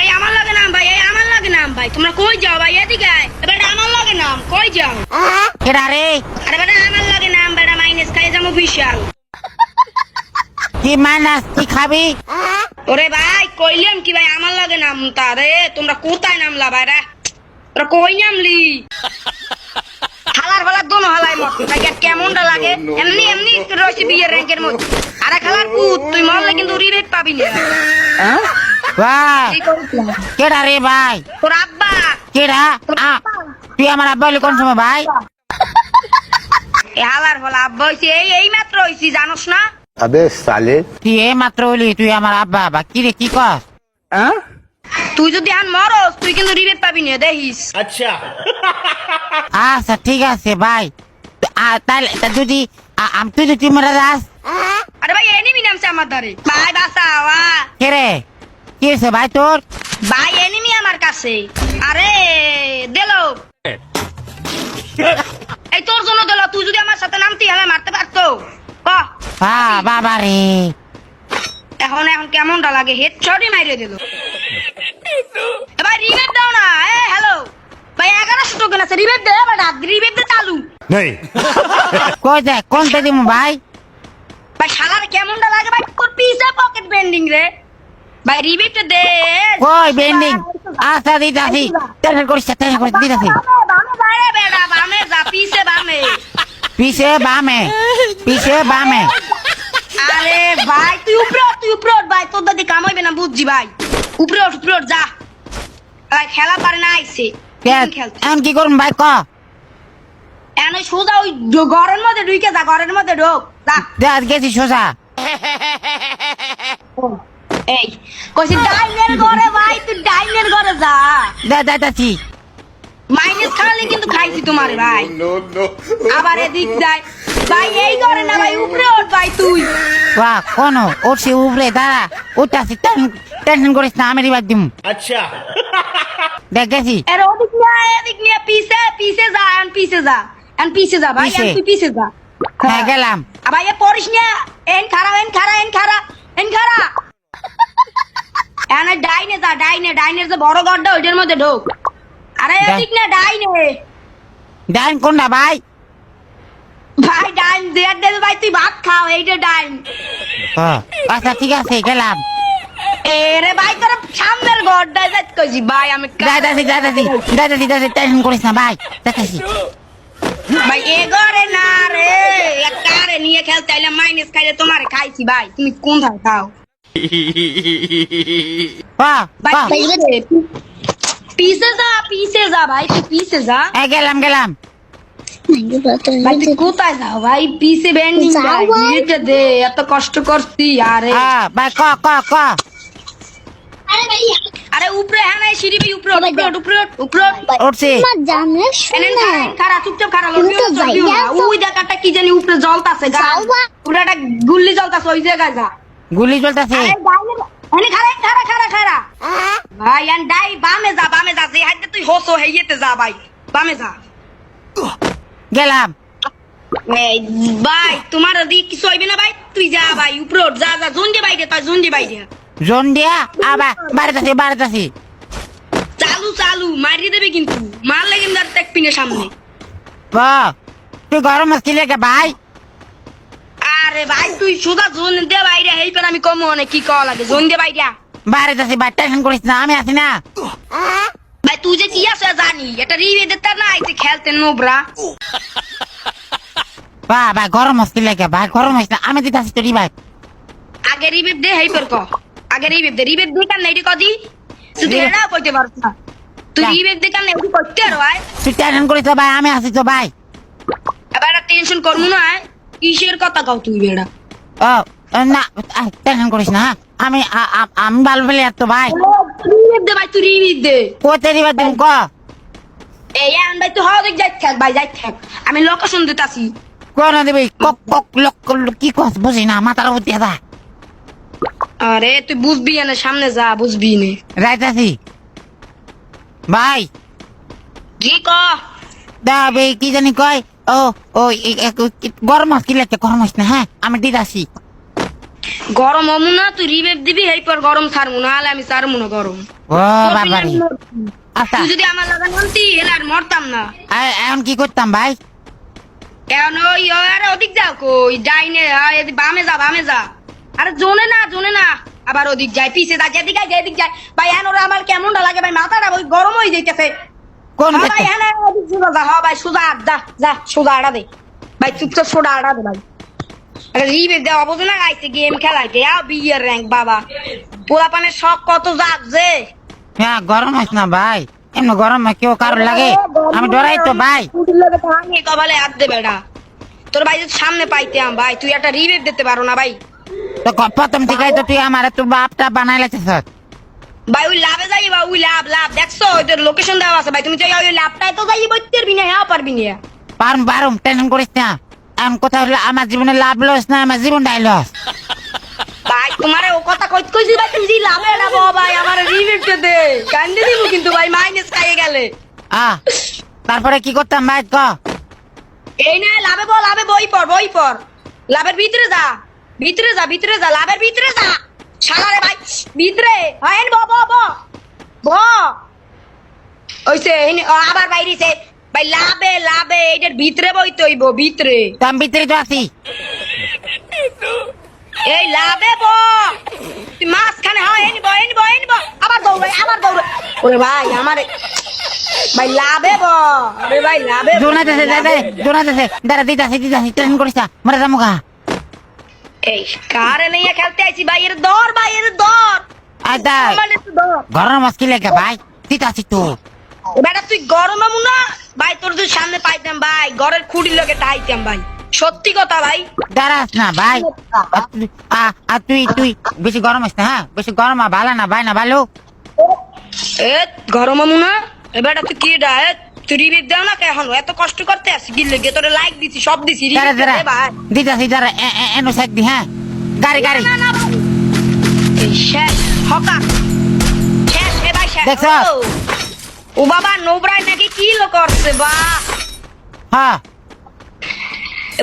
এই আমার লাগে নাম ভাই এই আমার লাগে নাম ভাই। তোমরা কই যাও ভাই? এদিকে আয়। এবার আমার লাগে নাম কই যাও? কেডা রে। আরে বেটা আমার লাগে নাম বেটা মাইনাস খাই যাব বিশাল। কি মাইনাস কি খাবি? ওরে ভাই কইলাম কি ভাই আমার লাগে নাম তারে তোমরা কোথায় নামলা ভাইরা তোরা কই নামলি? হালার ফালার দোনো হালাই মত ভাই আর কেমনটা লাগে। এমনি এমনি রয়েছে বিয়ের র্যাঙ্কের মধ্যে। আরে খালার পুত তুই মরলে কিন্তু রিবেট পাবি না। কেডা রে ভাই? তোর আব্বা। কেডা? তুই আমার আব্বা হলে কোন সময় ভাই? হল আব্বা হইছে। এই এই মাত্র হইছি জানোস না? আবে সালে। তুই এই মাত্র তুই আমার আব্বা। বা কি রে কি কর তুই যদি আন মরস তুই কিন্তু রিবেট পাবি না দেখিস। আচ্ছা। আচ্ছা ঠিক আছে ভাই। তাহলে যদি আমি তুই যদি মারা যাস। আরে ভাই এনিমি নামছে আমার ধারে। ভাই বাসা কে রে? কি হয়েছে ভাই তোর? ভাই এনিমি আমার কাছে। আরে দিল। এই তোর জন্য দিল তুই যদি আমার সাথে নামতি আমি মারতে পারতো। ক বাবা রে এখন এখন কেমনটা লাগে? হেড শটই মাইরে দিল। ভাই রিবেট দাও না। এ হ্যালো ভাই এগারোশো টোকেন আছে রিবেট দে এবার রিবেট দে চালু। नहीं কই দে কোনটা দিমু ভাই? ভাই শালার কেমনটা লাগে ভাই তোর পিছে পকেট বেন্ডিং রে। ভাই রিবেট দে। কই বেন্ডিং আচ্ছা দিতাছি টেনশন করিস না, টেনশন করিস দিতাছি বামে বাইরে বেড়া বামে যা পিছে বামে। পিছে বামে পিছে বামে। আরে ভাই তুই উপরে তুই উপরে ভাই। তোর দাদি কাম হইবে না বুঝছি ভাই। উপরে ওঠ উপরে যা। ভাই খেলা পারে না আইছে। এখন কি করুন ভাই ক? ওই সোজা ওই ঘরের মধ্যে ঢুকে যা ঘরের মধ্যে ঢোক যা। গেছি সোজা। এই কইছি ডাইনের ঘরে ভাই তুই ডাইনের ঘরে যা। দা দা দাচি মাইনাস খাওয়ালে কিন্তু খাইছি তোমার ভাই। আবার এদিক যায়। ভাই এই ঘরে না ভাই উপরে ওঠ ভাই তুই। বাহ কোন? ওর উপরে দাঁড়া ওটা টেনশন করিস না আমি রিবার দিম। আচ্ছা। দেখ গেছি। এর ওদিক না এদিক নিয়ে পিছে পিছে যা এন পিছে যা আন পিছে যা ভাই আন তুই পিছে যা। হ্যাঁ গেলাম। আবার এ পড়িস নিয়ে। এন খারা এন খারা এন খারা এন খারা এনে ডাইনে যা ডাইনে ডাইনের যে বড় ওইটার মধ্যে ঢোক। আরে এদিক না ডাইনে। ডাইন কোনটা ভাই? ভাই ডাইন দেয়ার দেবে ভাই তুই ভাত খাও এইটা ডাইন। আচ্ছা ঠিক আছে গেলাম। এরে ভাই তোর সামনের কইছি ভাই আমি যাইতাছি যাইতাছি যাইতাছি টেনশন করিস না ভাই ভাই এ ঘরে না রে এক কারে নিয়ে খেলতে আইলে মাইনাস খাইলে তোমারে খাইছি ভাই তুমি কোন ধার খাও? বাহ ভাই বাহ পিছে পিছে যা পিছে যা ভাই তুই পিছে যা গেলাম গেলাম। ভাই তুই কোথায় যাও ভাই? পিছে বেন্ডিং যাও ভাই ভাই। দিতে দে এত কষ্ট করছি আরে। ভাই ক ক ক। আরে উপরে হ্যাঁ নাই সিঁড়ি ভাই। উপরে উপরে উপরে। উঠছি। চুপচাপ ওই কি জানি উপরে গা একটা গুল্লি জলতাছে ওই জায়গায় যা। গুলি চলতেছে। এনে খারা, খারা, খারা, খারা। ভাই এন ডাই বামে যা বামে যা যে হাইতে তুই হোসো হেইয়েতে যা ভাই। বামে যা। গেলাম। ভাই তোমার ওদিকে কিছু হইবে না ভাই। তুই যা ভাই উপরে যা যা জুন্ডি বাইরে তাই জুন্ডি বাইরে। জোন দিয়া আবার বাড়িতেছি বাড়িতেছি চালু চালু মারিয়ে দেবে কিন্তু। মারলে কিন্তু আর টেক পিনের সামনে। বাহ তুই গরম আসছিল কে ভাই? আরে ভাই তুই সুদা জোন দে বাইরে হেই পেন আমি কম অনেক কি কওয়া লাগে? জোন দে বাইরে। বাড়িতেছি ভাই টেনশন করিস না আমি আছি না। ভাই তুই যে কি আছে জানি এটা দিতে না আইতে খেলতে নোবরা। বাহ ভাই গরম আসছিল কে ভাই গরম আসছিল আমি দিতেছি তো ভাই আগে রিবে দে হেই পের ক। আগে রিবে দে রিবে দে কান নেডি কদি? তুই এটা কইতে পারছ না। তুই। রিবে দে কান নেডি কইতে আর ভাই? তুই টেনশন করিস ভাই আমি আছি তো ভাই। এবার টেনশন করমু না কিসের কথা কও তুই বেড়া? না টেনশন করিস না হ্যাঁ? আমি আমি ভালো ফেলে তো ভাই। দে ভাই তুই রিবে দে। কোথায় দিবার তুমি ক? এই আন ভাই তুই হদিক যাই থাক ভাই যাই থাক। আমি লোকেশন দিতাছি। কোন দিবি? কক কক লক কি কস বুঝি না মাথার উপর দিয়ে দা আরে তুই বুঝবি না সামনে যা বুঝবি নে। রাইতাছি ভাই। কি ক? দা বে কি জানি কয়? ও ও গরম গরম না হ্যাঁ? আমি দিদাসি গরম হমু না তুই দিবি এরপর গরম ছাড়মু না হলে আমি ছাড়মু না গরম। ও বাবা। আচ্ছা। যদি আমার লাগা নামতি মরতাম না। এখন কি করতাম ভাই? কেন ওই আরে ওদিক যাও কই ডাইনে এদিক বামে যা বামে যা। আরে জোনে না জোনে না। আবার ওদিক যায় পিছে যা যেদিক যেদিক যায় ভাই এখন ওরা আমার কেমনটা লাগে ভাই? মাথাটা ওই গরম হয়ে যাইতেছে। কোন হ্যাঁ ভাই? হ্যাঁ যা হ্যাঁ ভাই সোজা আট যা যা সোজা আড়া দে। ভাই চুপচাপ সোজা আড়া দে ভাই। আরে রিবে দেওয়া বোঝো না গাইছে গেম খেলাইতে আ বিয়ের র্যাঙ্ক বাবা। পোলা পানের শখ কত জাগছে হ্যাঁ গরম হইস না ভাই। এমনি গরম কেউ কারও লাগে। আমি ডরাই তো ভাই। তো কপালে হাত দে বেটা তোর ভাই যদি সামনে পাইতাম ভাই তুই একটা রিবেভ দিতে পারো না ভাই। তো প্রথম থেকে তো তুই আমার তোর বাপটা বানাই লাগছিস। ভাই ওই লাভে যাই বা ওই লাভ লাভ। দেখছ ওই তোর লোকেশন দেওয়া আছে। ভাই তুমি চাই ওই লাভটাই তো যাই বইতে পারবি না হ্যাঁ পারবি না। পারুম পারুম টেনশন করিস না। কোথাও আমার জীবনে লাভ লস না আমার জীবনটাই লস। ভাই তোমারে ও কথা কইতে কইছি ভাই তুমি লাভে এড়াবো ভাই আমার দে। কান্দে দিব কিন্তু ভাই মাইনাস খাইয়ে গেলে। আহ তারপরে কি করতাম ভাই ক? এই না লাভে বল লাভে বই পর বই পর লাভের ভিতরে যা ভিতরে যা ভিতরে যা লাভের ভিতরে যা। শালারে ভাই ভিতরে। হয় ব ব। ওইসে ভাই লাভে লাভে এইটার ভিতরে বইতে হইব ভিতরে। তো আমি ভিতরে তো আছি। এই লাভে ব। তুই মাঝখানে হয় এনিব এনিব এনিব আবার দৌড়ে আবার দৌড়ে। ওরে ভাই আমার। ভাই লাভে ব। আরে ভাই লাভে ব, জোনাতেছে লাভে দাদা জোনাতেছে দাদা দিতাছি দিতাছি টেনশন করিস না। মরে যাব এই কারে নিয়ে খেলতে আইছি ভাই এর দর ভাই এর দর। মুশকিল লেগে তো। বেটা তুই গরম আমু না ভাই তোর তুই সামনে পাইতাম ভাই। ঘরের লোকে টাইতাম ভাই। সত্যি কথা ভাই। দাঁড়াস না ভাই। আর তুই- তুই বেশি গরম না হ্যাঁ? বেশি গরম আর ভালো না ভাই না ভালো? এ গরম আমু না। এ বেটা তুই কি ডা তুই রিভিউ দাও না কেন এত কষ্ট করতে আসি গিলে গে তোরে লাইক দিছি সব দিছি রিভিউ দে ভাই। দিতাছি দাঁড়া এনো সাইড দি হ্যাঁ? গাড়ি গাড়ি। না না ভাই। এই শেষ। হকা। শেষ শেষ। ও। বাবা নোবরাই নাকি কি লো করছে বা? হ্যাঁ।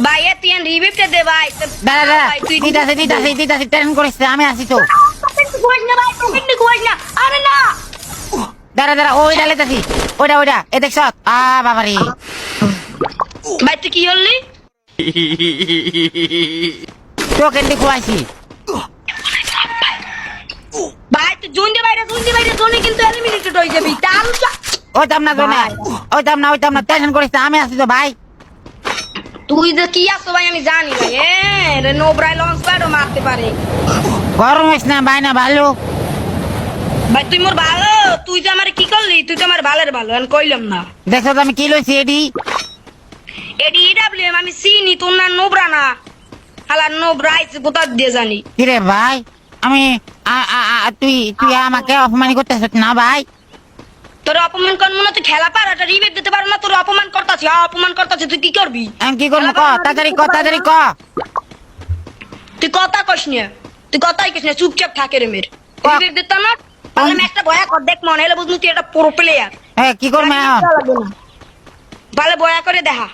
ভাই এ তুই রিভিউতে দে ভাই। তো- দাঁড়া দাঁড়া ভাই, তুই দিতাছি দিতাছি দিতাছি টেনশন করিস না আমি আছি তো। কুয়াশ না ভাই কুয়াশ না। আরে না। দাঁড়া দাঁড়া ওই ডালে তাছি ওইটা ওইটা এ দেখছ আ বাবা রে ভাই তুই কি হলি তোকে দি খুয়াইছি। ভাই বাইরে জুনদে বাইরে জুনে কিন্তু এলিমিনেটেড হয়ে যাবি। তার ওইতাম না জোনে। ওইতাম না ওইতাম না টেনশন করিস না আমি আছি তো ভাই। তুই যে কি আসো ভাই আমি জানি ভাই এ রে নোবরাই লঞ্চ প্যাডও মারতে পারে। গরম হইস না ভাই না ভালো। ভাই তুই মোর ভালো? তুই যে আমার কি করলি? তুই তো আমার ভালের ভালো আমি কইলাম না। দেখছ তো আমি কি লইছি এডি? এডি ইডাব্লিউএম আমি চিনি তোর না নোবরা না। হালা নোবরাইছে কোথা দিয়ে জানি। কিরে ভাই? আমি তুই তুই আমাকে অপমানি করতেছ না ভাই? তোর অপমান কর মনে হয় তুই খেলা পার একটা রিবেট দিতে পারো না তোর অপমান করতাছি হ্যাঁ অপমান করতাছি তুই কি করবি? আমি কি করব? ক তাড়াতাড়ি ক তাড়াতাড়ি ক। তুই কথা কস না তুই কথাই কস না চুপচাপ থাকে রে মেয়ের রিবেট দিত না তাহলে একটা বয়া কর দেখ মনে হলে বুঝলি তুই একটা প্রো প্লেয়ার এ কি করব ভালো বয়া করে দেখা।